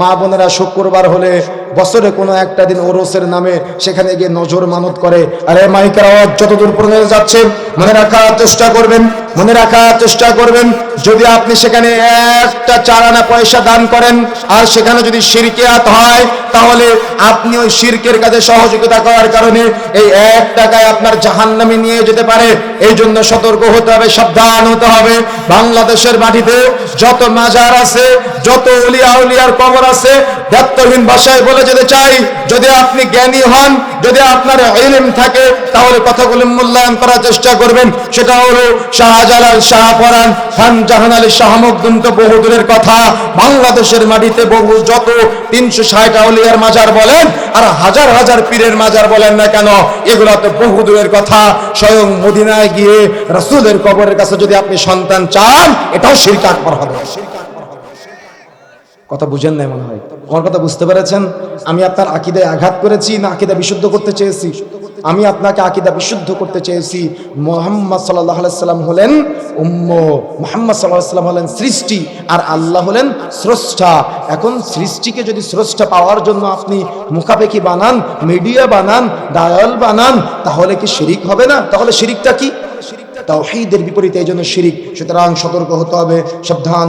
মা বোনেরা শুক্রবার হলে বছরে কোনো একটা দিন ওরসের নামে সেখানে গিয়ে নজর মানত করে। আরে মাইকার যতদূর পর্যন্ত যাচ্ছে, মনে রাখার চেষ্টা করবেন। মনে রাখার চেষ্টা করবেন, যদি আপনি সেখানে একটা চার আনা পয়সা দান করেন, আর সেখানে যদি শিরকিয়াত হয়, তাহলে আপনি ওই শিরকের কাজে সহযোগিতা করার কারণে এই এক টাকায় আপনার জাহান্নামে নিয়ে যেতে পারে। এই জন্য সতর্ক হতে হবে, সাবধান হতে হবে। বাংলাদেশের মাটিতে যত মাজার আছে, যত উলিয়া উলিয়ার কবর আছে দায়িত্বহীন ভাষায় বলে যেতে চাই, যদি আপনি জ্ঞানী হন, যদি আপনার ইলম থাকে, তাহলে কথাগুলো মূল্যায়ন করার চেষ্টা করবেন। সেটা হলো শাহজালাল শাহপরান খান জাহান আলী শাহ মখদুম তো বহুদূরের কথা। বাংলাদেশের মাটিতে বহু যত তিনশো ষাট আউলিয়ার মাজার বলেন, আর হাজার হাজার পীরের মাজার বলেন না কেন এগুলো তো বহুদূরের কথা। স্বয়ং মদিনায় গিয়ে রাসূলের কবরের কাছে যদি আপনি সন্তান চান, এটাও শিরক আকবর হবে। কথা বুঝেন নাই মনে হয়? আমার কথা বুঝতে পেরেছেন? আমি আপনার আকিদায় আঘাত করেছি, না আকিদা বিশুদ্ধ করতে চেয়েছি। আমি আপনাকে আকিদা বিশুদ্ধ করতে চেয়েছি। মোহাম্মদ সাল্লাহ সাল্লাম হলেন উম্ম। মোহাম্মদ সাল্লাহ সাল্লাম হলেন সৃষ্টি আর আল্লাহ হলেন স্রষ্টা। এখন সৃষ্টিকে যদি স্রষ্টা পাওয়ার জন্য আপনি মুখাপেখি বানান, মিডিয়া বানান, ডায়াল বানান, তাহলে কি শিরিক হবে না? তাহলে শিরিকটা কি? তাওহীদের বিপরীতে এই জন্য শিরিক। সুতরাং সতর্ক হতে হবে, সাবধান